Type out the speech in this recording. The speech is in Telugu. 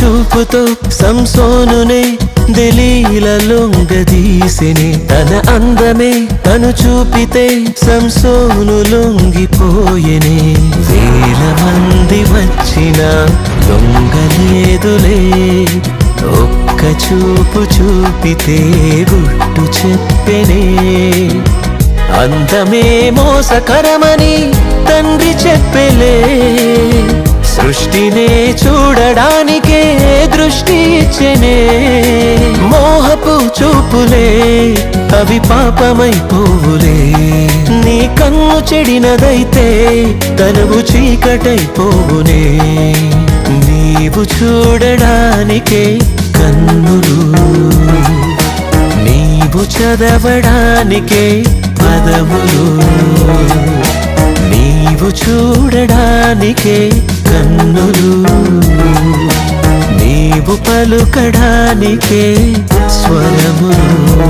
చూపుతో సంసోనునే దలీల లొంగదీసిని తన అందమే తను చూపితే సంసోను లొంగిపోయెనే. వేల మంది వచ్చిన లొంగలేదులే. ఒక్క చూపు చూపితే గుట్టు చెప్పెనే. అందమే మోసకరమని తండ్రి చెప్పెలే. సృష్టినే చూడడానికే దృష్టి ఇచ్చెనే. మోహపు చూపులే అవి పాపమైపోవులే నీ కన్ను చెడినదైతే తనువు చీకటైపోవునే నీవు చూడడానికే కన్నులు. నీవు చదవడానికే పదములు. చూడడానికే కన్నులు. నీవు పలుకడానికే స్వరములు.